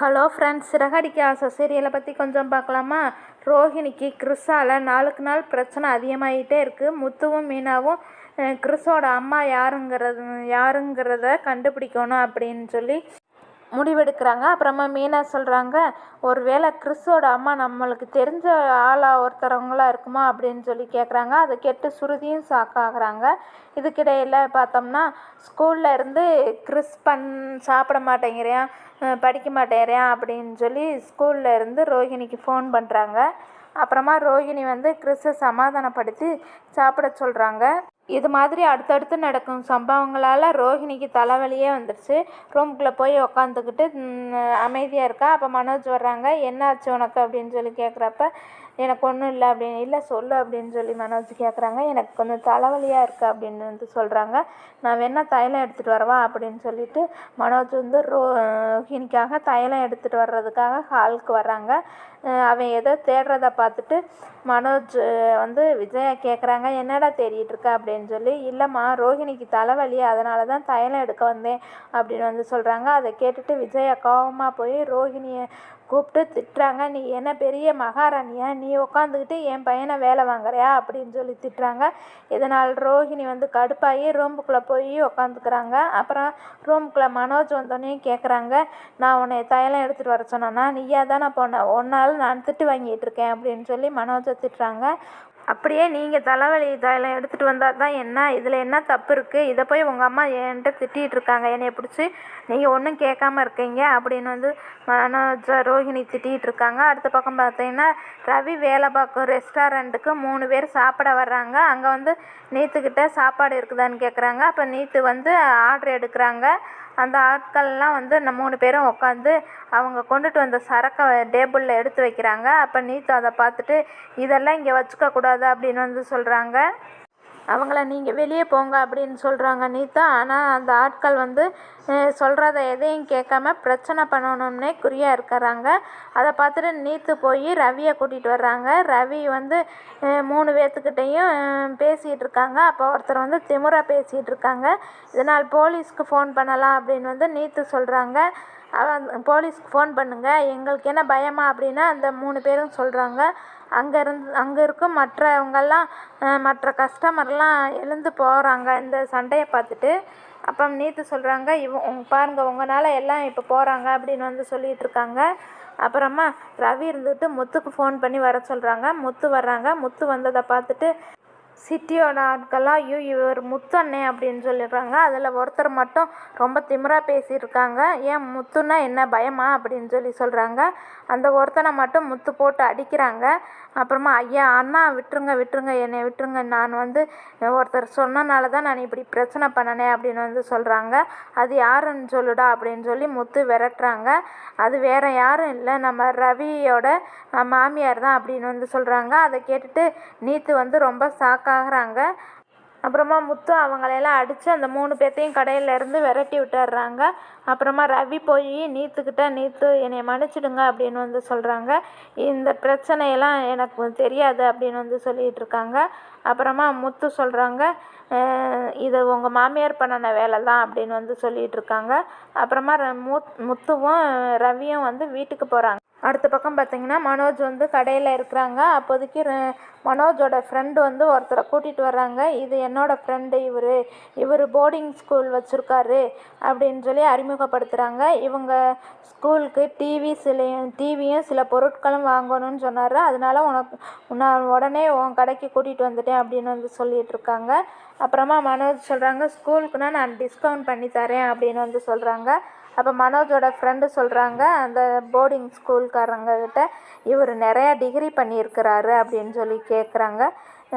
Hello friends Siragadikka ஆசை சீரியலை பற்றி கொஞ்சம் பார்க்கலாமா? ரோஹிணிக்கு கிறிஸால் நாளுக்கு நாள் பிரச்சனை அதிகமாகிட்டே இருக்குது முத்துவும் மீனாவும் கிறிஸோட அம்மா யாருங்கிறது யாருங்கிறத கண்டுபிடிக்கணும் அப்படின்னு சொல்லி முடிவெடுக்கிறாங்க. அப்புறமா மீனா சொல்கிறாங்க ஒருவேளை கிறிஸோட அம்மா நம்மளுக்கு தெரிஞ்ச ஆளாக ஒருத்தரவங்களா இருக்குமா? அப்படின்னு சொல்லி கேட்குறாங்க அதை கேட்டு சுருதியும் சாக்காகிறாங்க இதுக்கிடையில் பார்த்தோம்னா ஸ்கூல்ல இருந்து கிறிஸ் பண் சாப்பிட மாட்டேங்கிறேன் படிக்க மாட்டேங்கிறேன் அப்படின்னு சொல்லி ஸ்கூல்ல இருந்து ரோஹிணிக்கு ஃபோன் பண்ணுறாங்க அப்புறமா ரோஹிணி வந்து கிறிஸை சமாதானப்படுத்தி சாப்பிட சொல்கிறாங்க இது மாதிரி அடுத்தடுத்து நடக்கும் சம்பவங்களால் ரோஹிணிக்கு தலைவலியே வந்துடுச்சு ரூம்குள்ளே போய் உக்காந்துக்கிட்டு அமைதியாக இருக்கா? அப்போ மனோஜ் வர்றாங்க. என்னாச்சு உனக்கு? அப்படின்னு சொல்லி கேட்குறப்ப எனக்கு ஒன்றும் இல்லை அப்படின்னு இல்லை சொல்லு அப்படின்னு சொல்லி மனோஜ் கேட்குறாங்க எனக்கு கொஞ்சம் தலைவலியாக இருக்குது அப்படின்னு வந்து சொல்கிறாங்க நான் வேணால் தைலம் எடுத்துகிட்டு வரவா அப்படின்னு சொல்லிட்டு மனோஜ் வந்து ரோஹினிக்காக தைலம் எடுத்துகிட்டு வர்றதுக்காக ஹாலுக்கு வர்றாங்க. அவன் ஏதோ தேடுறத பார்த்துட்டு மனோஜ் வந்து விஜயா கேட்குறாங்க என்னடா தேடிட்டு இருக்க? அப்படின்னு சொல்லி இல்லைம்மா ரோஹிணிக்கு தலைவலி அதனால தான் தைலம் எடுக்க வந்தேன். அப்படின்னு வந்து சொல்கிறாங்க அதை கேட்டுட்டு விஜயா கோவமாக போய் ரோஹிணியை கூப்பிட்டு திட்டுறாங்க. நீ என்ன பெரிய மகாராணியா? நீ உக்காந்துக்கிட்டு என் பையனை வேலை வாங்குறியா? அப்படின்னு சொல்லி திட்டுறாங்க. இதனால் ரோஹிணி வந்து கடுப்பாகி ரூமுக்குள்ளே போய் உக்காந்துக்கிறாங்க. அப்புறம் ரூமுக்குள்ளே மனோஜ் வந்தோடனே கேட்குறாங்க நான் உன்னை தைலம் எடுத்துகிட்டு வர சொன்னேன்னா நீயா நான் போன? ஒன்றால் நான் திட்டு வாங்கிட்டு இருக்கேன். அப்படின்னு சொல்லி மனோஜை திட்டுறாங்க. அப்படியே நீங்கள் தலைவலி தைலம் எடுத்துகிட்டு வந்தால் தான் என்ன இதில் என்ன தப்பு இருக்குது இதை போய் உங்கள் அம்மா என்கிட்ட திட்டிகிட்டு இருக்காங்க. என்னைய பிடிச்சி நீங்கள் ஒன்றும் கேட்காம இருக்கீங்க அப்படின்னு வந்து மனோஜ ரோஹிணி திட்டிகிட்டு இருக்காங்க. அடுத்த பக்கம் பார்த்தீங்கன்னா ரவி வேலை பார்க்கும் ரெஸ்டாரண்ட்டுக்கு மூணு பேர் சாப்பிட வர்றாங்க. அங்கே வந்து நீத்துக்கிட்ட சாப்பாடு இருக்குதான்னு கேட்குறாங்க அப்போ நீத்து வந்து ஆர்டர் எடுக்கிறாங்க. அந்த ஆட்கள்லாம் வந்து இந்த மூணு பேரும் உட்காந்து அவங்க கொண்டுட்டு வந்த சரக்கை டேபிளில் எடுத்து வைக்கிறாங்க. அப்போ நீத்து அதை பார்த்துட்டு இதெல்லாம் இங்கே வச்சுக்க கூடாது அப்படின்னு வந்து சொல்கிறாங்க அவங்கள நீங்கள் வெளியே போங்க அப்படின்னு சொல்கிறாங்க நீத்தா ஆனால் அந்த ஆட்கள் வந்து சொல்கிறத எதையும் கேட்காம பிரச்சனை பண்ணணும்னே குறியாக இருக்கிறாங்க. அதை பார்த்துட்டு நீத்து போய் ரவியை கூட்டிகிட்டு வர்றாங்க. ரவி வந்து மூணு பேர்த்துக்கிட்டேயும் பேசிகிட்டு இருக்காங்க. அப்போ ஒருத்தர் வந்து திமுறை பேசிகிட்டு இருக்காங்க. இதனால் போலீஸ்க்கு ஃபோன் பண்ணலாம் அப்படின்னு வந்து நீத்து சொல்கிறாங்க அவன் போலீஸ்க்கு ஃபோன் பண்ணுங்கள் எங்களுக்கு என்ன பயமா அப்படின்னா அந்த மூணு பேரும் சொல்கிறாங்க அங்கே இருந்து அங்கே இருக்கும் மற்றவங்கெல்லாம் மற்ற கஸ்டமர்லாம் எழுந்து போகிறாங்க இந்த சண்டையை பார்த்துட்டு. அப்போ நீத்து சொல்கிறாங்க இவ உங்க பாருங்க உங்களால் எல்லாம் இப்போ போகிறாங்க அப்படின்னு வந்து சொல்லிட்டு இருக்காங்க. அப்புறமா ரவி இருந்துட்டு முத்துக்கு ஃபோன் பண்ணி வர சொல்கிறாங்க முத்து வர்றாங்க. முத்து வந்ததை பார்த்துட்டு சிட்டியோட ஆட்கள்லாம் ஐயோ இவர் முத்தண்ணே அப்படின்னு சொல்லிடுறாங்க. அதில் ஒருத்தர் மட்டும் ரொம்ப திமிராக பேசியிருக்காங்க. ஏன் முத்துன்னா என்ன பயமா அப்படின்னு சொல்லி சொல்கிறாங்க அந்த ஒருத்தனை மட்டும் முத்து போட்டு அடிக்கிறாங்க. அப்புறமா ஐயா அண்ணா விட்டுருங்க விட்டுருங்க என்னை விட்டுருங்க. நான் வந்து ஒருத்தர் சொன்னனால தான் நான் இப்படி பிரச்சனை பண்ணனே அப்படின்னு வந்து சொல்கிறாங்க அது யாருன்னு சொல்லுடா அப்படின்னு சொல்லி முத்து விரட்டுறாங்க. அது வேற யாரும் இல்லை. நம்ம ரவியோட மாமியார் தான் அப்படின்னு வந்து சொல்கிறாங்க அதை கேட்டுட்டு நீத்து வந்து ரொம்ப சாக்கா ஷாக்காகிறாங்க அப்புறமா முத்து அவங்களையெல்லாம் அடித்து அந்த மூணு பேர்த்தையும் கடையிலேருந்து விரட்டி விட்டுறாங்க. அப்புறமா ரவி போய் நீத்துக்கிட்ட நீத்து என்னை மன்னிச்சிடுங்க அப்படின்னு வந்து சொல்கிறாங்க இந்த பிரச்சனையெல்லாம் எனக்கு தெரியாது அப்படின்னு வந்து சொல்லிகிட்டு இருக்காங்க. அப்புறமா முத்து சொல்கிறாங்க இது உங்கள் மாமியார் பண்ணின வேலை தான் அப்படின்னு வந்து சொல்லிகிட்டு இருக்காங்க. அப்புறமா ர- முத் முத்துவும் ரவியும் வந்து வீட்டுக்கு போகிறாங்க அடுத்த பக்கம் பார்த்தீங்கன்னா மனோஜ் வந்து கடையில் இருக்கிறாங்க. அப்போதைக்கு மனோஜோட ஃப்ரெண்டு வந்து ஒருத்தரை கூட்டிகிட்டு வர்றாங்க. இது என்னோட ஃப்ரெண்டு இவர். இவர் போர்டிங் ஸ்கூல் வச்சுருக்காரு அப்படின்னு சொல்லி அறிமுகப்படுத்துகிறாங்க இவங்க ஸ்கூலுக்கு டிவி சிலையும் டிவியும் சில பொருட்களும் வாங்கணும்னு சொன்னார். அதனால் உனக்கு நான் உடனே உன் கடைக்கு கூட்டிகிட்டு வந்துட்டேன் அப்படின்னு வந்து சொல்லிகிட்டு இருக்காங்க. அப்புறமா மனோஜ் சொல்கிறாங்க ஸ்கூலுக்குனா நான் டிஸ்கவுண்ட் பண்ணி தரேன் அப்படின்னு வந்து சொல்கிறாங்க அப்போ மனோஜோட ஃப்ரெண்டு சொல்கிறாங்க அந்த போர்டிங் ஸ்கூல்காரங்கக்கிட்ட இவர் நிறையா டிகிரி பண்ணியிருக்கிறாரு அப்படின்னு சொல்லி கேட்குறாங்க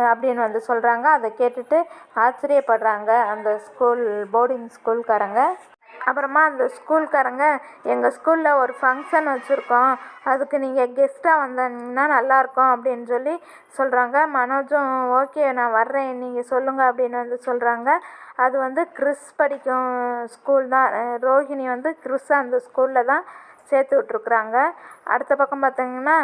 அப்படின்னு வந்து சொல்கிறாங்க அதை கேட்டுட்டு ஆச்சரியப்படுறாங்க அந்த ஸ்கூல் போர்டிங் ஸ்கூல்காரங்க அப்புறமா அந்த ஸ்கூல்காரங்க எங்கள் ஸ்கூலில் ஒரு ஃபங்க்ஷன் வச்சுருக்கோம். அதுக்கு நீங்கள் கெஸ்ட்டாக வந்தீங்கன்னா நல்லாயிருக்கும் அப்படின்னு சொல்லி சொல்கிறாங்க மனோஜும் ஓகே நான் வர்றேன். நீங்கள் சொல்லுங்கள் அப்படின்னு வந்து சொல்கிறாங்க அது வந்து கிறிஸ் படிக்கும் ஸ்கூல் தான். ரோஹிணி வந்து கிறிஸ் அந்த ஸ்கூலில் தான் சேர்த்து விட்ருக்குறாங்க அடுத்த பக்கம் பார்த்தீங்கன்னா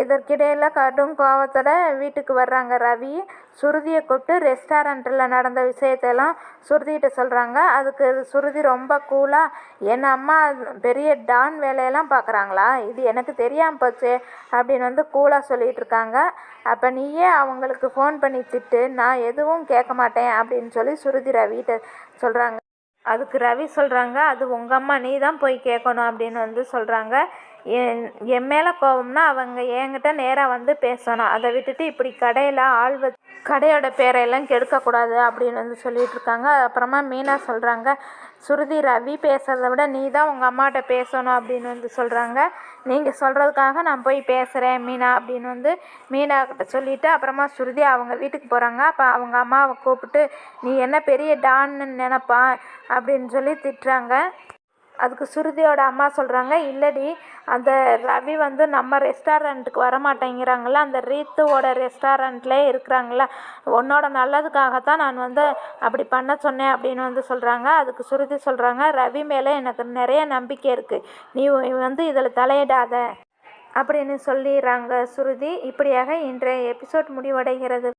இதற்கிடையில் கடும் கோவத்தோட வீட்டுக்கு வர்றாங்க ரவி. சுருதியை கூப்பிட்டு ரெஸ்டாரண்ட்டில் நடந்த விஷயத்தெல்லாம் சுருதிகிட்ட சொல்கிறாங்க அதுக்கு சுருதி ரொம்ப கூலாக என் அம்மா பெரிய டான் வேலையெல்லாம் பார்க்குறாங்களா இது எனக்கு தெரியாமல் போச்சு அப்படின்னு வந்து கூலாக சொல்லிகிட்டு இருக்காங்க. அப்போ நீயே அவங்களுக்கு ஃபோன் பண்ணி திட்டு நான் எதுவும் கேட்க மாட்டேன் அப்படின்னு சொல்லி சுருதி ரவிகிட்ட சொல்கிறாங்க அதுக்கு ரவி சொல்கிறாங்க அது உங்கள் அம்மா நீ தான் போய் கேட்கணும் அப்படின்னு வந்து சொல்கிறாங்க என் என் மேலே கோபம்னா அவங்க என்கிட்ட நேராக வந்து பேசணும். அதை விட்டுட்டு இப்படி கடையில் ஆள் வ கடையோட பேரையெல்லாம் கெடுக்கக்கூடாது அப்படின்னு வந்து சொல்லிட்டு இருக்காங்க. அப்புறமா மீனா சொல்கிறாங்க சுருதி ரவி பேசுகிறத விட நீ தான் உங்கள் அம்மாட்ட பேசணும் அப்படின்னு வந்து சொல்கிறாங்க நீங்கள் சொல்கிறதுக்காக நான் போய் பேசுகிறேன் மீனா அப்படின்னு வந்து மீனா கிட்ட சொல்லிவிட்டு அப்புறமா சுருதி அவங்க வீட்டுக்கு போகிறாங்க அப்போ அவங்க அம்மாவை கூப்பிட்டு நீ என்ன பெரிய டான்னு நினப்பா அப்படின்னு சொல்லி திட்டுறாங்க. அதுக்கு சுருதியோட அம்மா சொல்கிறாங்க இல்லடி அந்த ரவி வந்து நம்ம ரெஸ்டாரண்ட்டுக்கு வரமாட்டேங்கிறாங்கள அந்த ரீத்துவோட ரெஸ்டாரண்ட்லேயே இருக்கிறாங்கள உன்னோட நல்லதுக்காகத்தான் நான் வந்து அப்படி பண்ண சொன்னேன் அப்படின்னு வந்து சொல்கிறாங்க அதுக்கு சுருதி சொல்கிறாங்க ரவி மேலே எனக்கு நிறைய நம்பிக்கை இருக்குது நீ வந்து இதில் தலையிடாத அப்படின்னு சொல்லிடுறாங்க சுருதி. இப்படியாக இன்றைய எபிசோட் முடிவடைகிறது.